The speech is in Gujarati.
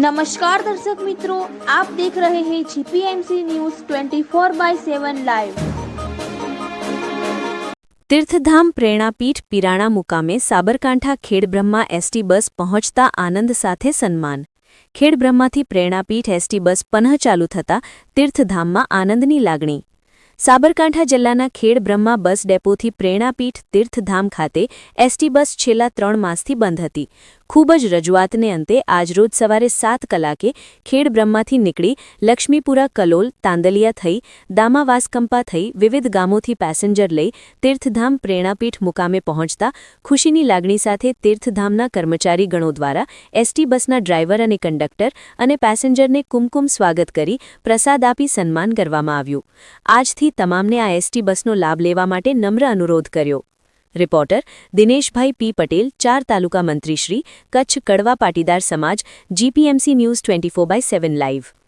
નમસ્કાર દર્શક મિત્રો આપ દેખ રહે હૈ G P M C news 24 by 7 live તીર્થધામ પ્રેરણાપીઠ પીરાણા મુકામે સાબરકાંઠા ખેડબ્રહ્મા એસટી બસ પહોંચતા આનંદ સાથે સન્માન ખેડબ્રહ્માથી પ્રેરણાપીઠ એસટી બસ પનઃ ચાલુ થતા તીર્થધામમાં આનંદની લાગણી. સાબરકાંઠા જિલ્લાના ખેડબ્રહ્મા બસ ડેપોથી પ્રેરણાપીઠ તીર્થધામ ખાતે એસટી બસ છેલ્લા ત્રણ માસથી બંધ હતી. ખૂબ જ રજૂઆતને અંતે આજરોજ સવારે સાત કલાકે ખેડબ્રહ્માથી નીકળી લક્ષ્મીપુરા કલોલ, તાંદલિયા થઈ, દામાવાસકંપા થઈ વિવિધ ગામોથી પેસેન્જર લઈ તીર્થધામ પ્રેરણાપીઠ મુકામે પહોંચતા ખુશીની લાગણી સાથે તીર્થધામના કર્મચારી ગણો દ્વારા એસટી બસના ડ્રાઈવર અને કંડક્ટર અને પેસેન્જરને કુમકુમ સ્વાગત કરી પ્રસાદ આપી સન્માન કરવામાં આવ્યું. આજથી તમામને આ એસટી બસનો લાભ લેવા માટે નમ્ર અનુરોધ કર્યો. રિપોર્ટર દિનેશભાઈ પી પટેલ, ચાર તાલુકા મંત્રીશ્રી, કચ્છ કડવા પાટીદાર સમાજ, GPMC news twenty by seven live.